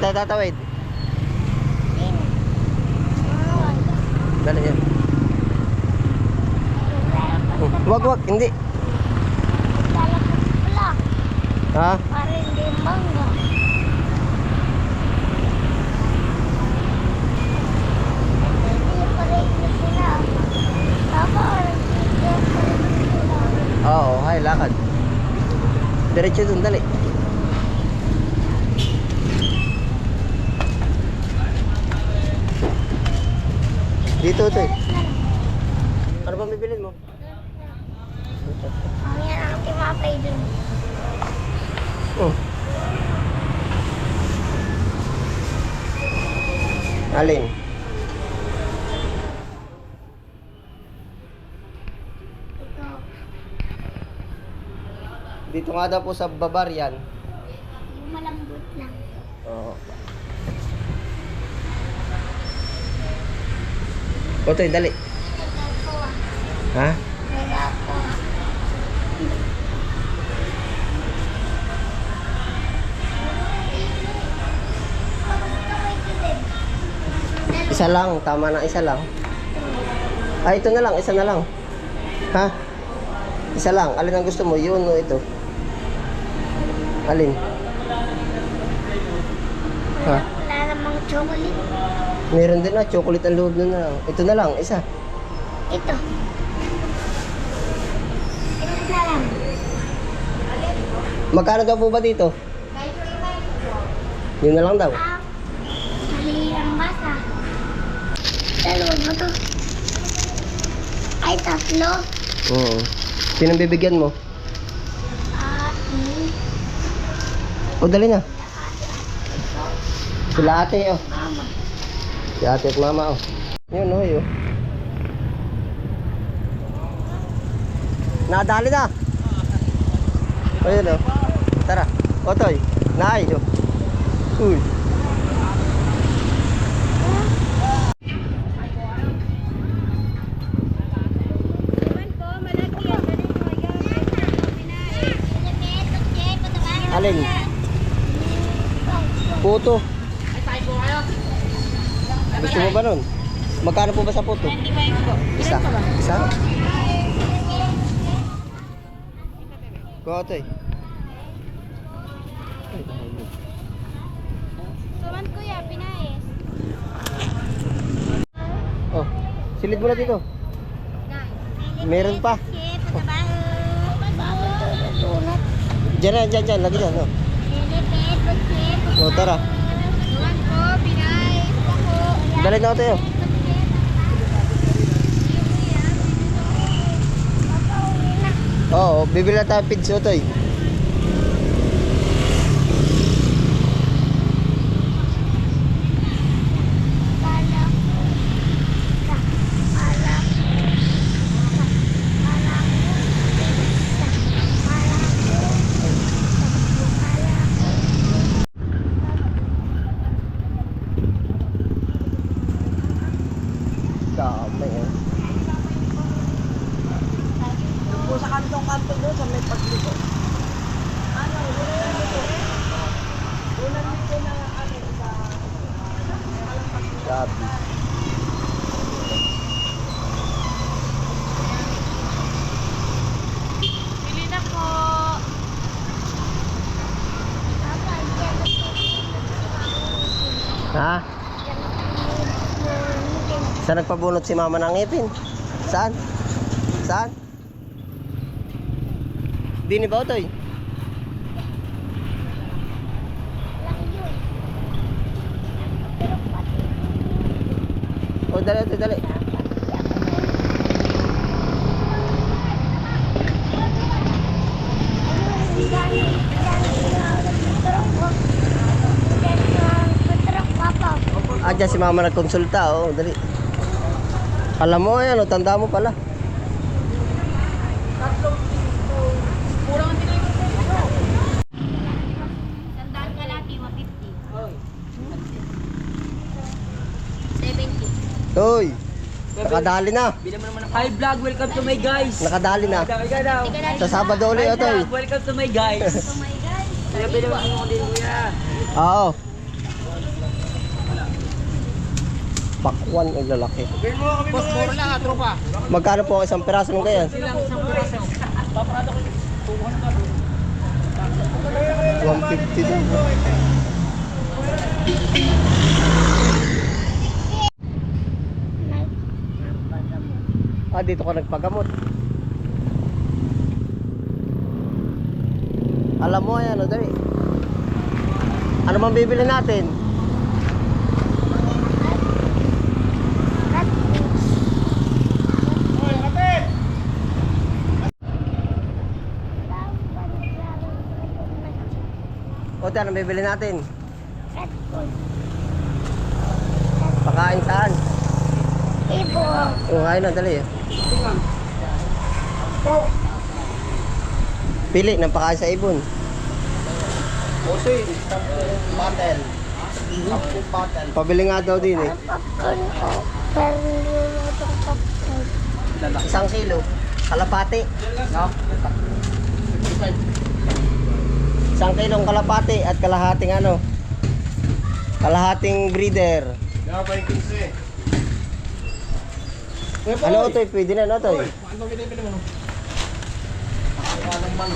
Tayo tatawid? Dali yan. Oh, Wag, wag, hindi. Ha? Para hindi mangga. Oo, hay, lakad. Diretso dun, dali. Dito, ito eh. Ano ba bibilin mo? Ang yan ang timapay dun. Oh. Alin? Ito. Dito nga daw po sa Bavarian. Yung malambot lang. Oo. Otoy, dali. Ha? Isa lang, tama na isa lang. Ah, ito na lang, isa na lang. Ha? Isa lang. Alin ang gusto mo? Yun o ito? Alin? Ha? Wala namang chocolate. Meron din na, chocolate ang loob na na. Ito na lang, isa. Ito. Ito na lang. Magkano daw po ba dito? Yun na lang daw. Ah, mali ang basa. Dalawa ba to? Ay, tatlo. Oo. Sinong bibigyan mo? Hmm. O, dali na. Sila ate, oh. Mama. Si ate at mama, oh. Yun, oh, yun. Nadali na. Ayun, oh. Tara. Otoy. Naay, oh. Uy. Alin? Puto. Gusto mo ba nun? Magkano po ba sa puto? Isa. Isa? Kuha ito eh. Tuman kuya, pinais. Oh, silid mo na dito. Meron pa. Diyan na, diyan, diyan. Lagi dyan, oh. Oh, tara. Tuman ko, pinais. Ako. Dali na ako tayo. Oo, bibili na tayo pizza ito eh. Dami eh. po sa kantong-kanto doon sa may pagliko. Ano, unang dito. Unang dito na ano sa Gabi. Bili na po. Ha? Saan nagpabunot si mama ng ngipin? Saan? Saan? Dini ba ito eh? O, dali, dali, dali. Ah, si mama nagkonsulta, oh, dali. Alam mo, yan, oh, tanda mo pala. Sandaan ka lati, 150. Oy. 70. Hoy, nakadali na. Naman Hi vlog, welcome to my guys. Nakadali na. Ikaw daw. Sa Sabado ulit, ito eh. vlog, welcome to my guys. Kaya bili mo din kuya. Oo. Pakwan, ang lalaki. Boss, mura lang ah, tropa. Magkano po isang piraso ng ganyan? Silang isang piraso. Paparado ko. 150 din. Ah, dito ka nagpagamot. Alam mo yan, o dali. Ano man bibili natin? O, anong bibili natin? Pakain saan? Ibo. O, kain na, dali. Pili ng pakain sa ibon. Patel. Sampu patel. Pabili nga daw din eh. Popcorn ko. Pero hindi mo itong popcorn. Isang kilo. Kalapati. No? Isang kilong kalapati at kalahating ano. Kalahating breeder. Yung 15. Ano to? Pwede na ano to? Ano binibili mo? Walang man.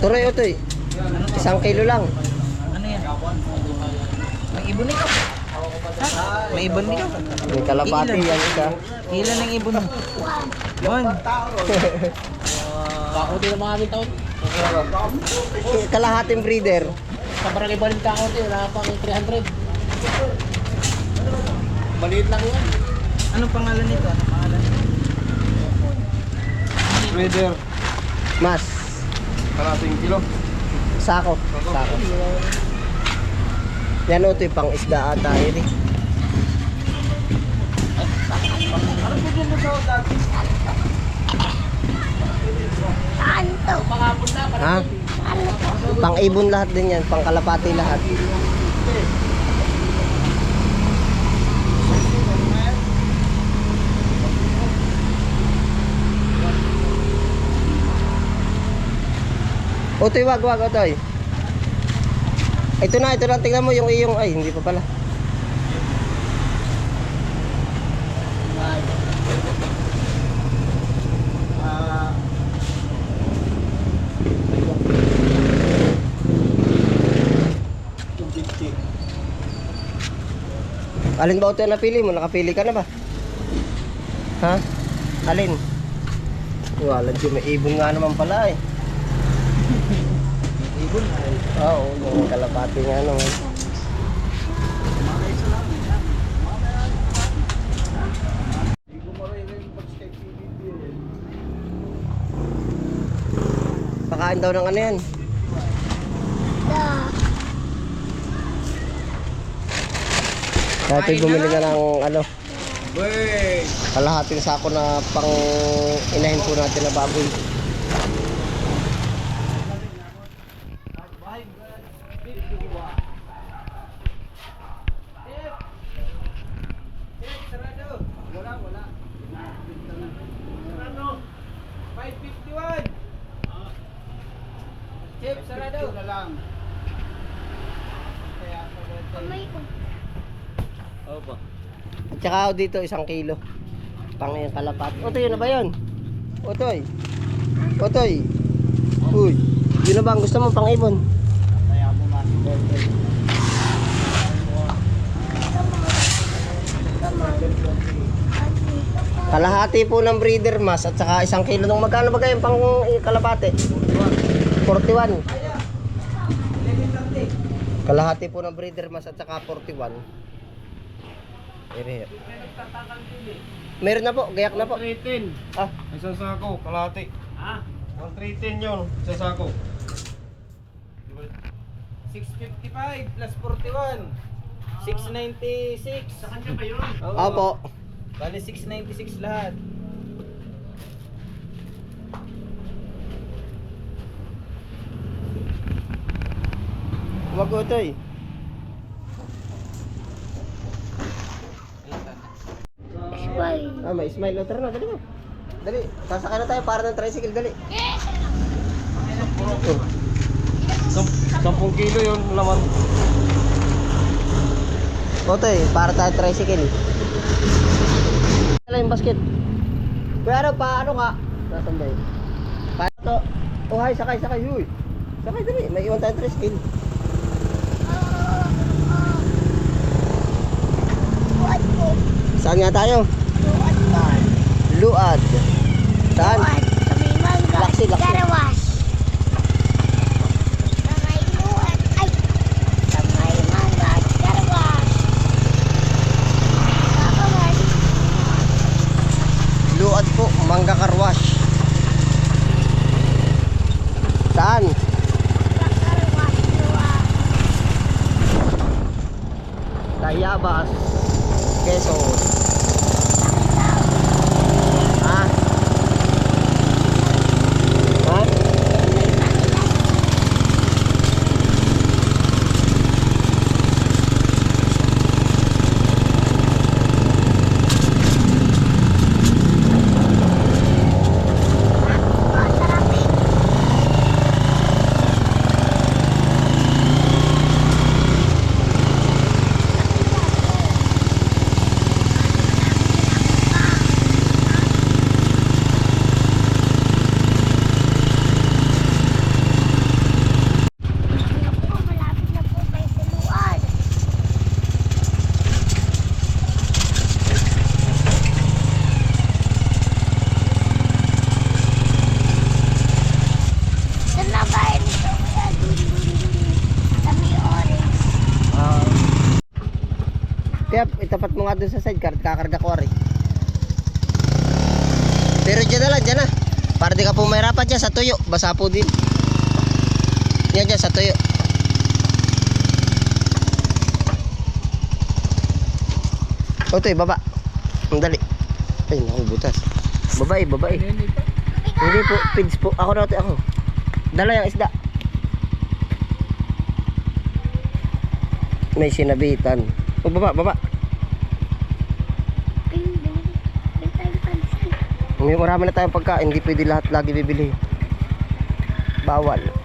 Turoy o to Isang kilo lang. Ano yan? May ibon ikaw. May ibon ikaw. May kalapati yan isa. Ilan ang ibon mo? One. Din ang mga taon. Kalahating breeder. Sa barangay Balinta ako din, wala pang 300. Maliit lang yan. Anong pangalan nito? Anong pangalan nito? Trader. Mas. Kalating kilo. Sako. Sako. Yan o to pang isda ata yun eh. Pang ibon lahat din yan. Pang kalapati lahat. Otoy, wag, wag, otoy. Ito na, ito na, tingnan mo yung iyong, ay, hindi pa pala. Alin ba ito na napili mo? Nakapili ka na ba? Ha? Alin? Wala, di may ibon nga naman pala eh. Ibon. Oo, yung kalapati nga naman. Pakain daw ng ano yan? Da. Dati bumili ka ng ano, kalahating sako na pang inahin po natin na baboy. Wala, wala. Sarado. 551. Chip, sarado. na lang. Kaya Kamay ko. Opo. At saka ako dito isang kilo. Pang yung kalapati. Otoy, yun na ba yun? Otoy. Otoy. Uy. Yun na ba ang gusto mo pang ibon? Kaya mo masok. Kalahati po ng breeder mas at saka isang kilo nung magkano ba kayo pang eh, kalapate? 41. Kalahati po ng breeder mas at saka 41. Ere. Meron na po, gayak na po. 113. Ah, Isang sako, kalahati. Ha? 113 yun, isang sako. 655 plus 41. 696. Sa kanya ba yun? opo. Bali 696 lahat. Wag ko ito eh. Smile. Ah, may smile. O, tara na, dali mo. Dali, sasakay na tayo para ng tricycle, dali. Oh. 10 kilo yun laman. Otoy, para tayo tricycle. Wala yung basket. Kuya ano, paano ka? Nasaan ba yun? Paano to? Oh, hi, sakay, sakay, huy. Sakay dali, may iwan tayong po. Saan nga tayo? Po. Luad. Saan? Mangga. Laksi, laksi. Garawas. Sa may buwan. Ay. Sa may mangga. Garawas. Garawas. Luad po, Mangga Carwash. Saan? Tayabas. Quezon. Ha? Ha? Ako, malapit na po tayo sa luwan. Saan na ba yun ito? Kaya dun, dun, dun. Sa may orange. Ah. Kaya itapat mo nga dun sa sidecar, kakarga ko rin. Pero dyan na lang, dyan na. Para di ka po mahirapan dyan sa tuyo. Basa po din. Yan dyan sa tuyo. O to baba. Ang dali. Ay, naku, butas. Babae, babae. Hindi po, pids po. Ako na, ako. Dala yung isda. May sinabitan. O, baba, baba. May marami na tayong pagkain, hindi pwede lahat lagi bibili. Bawal.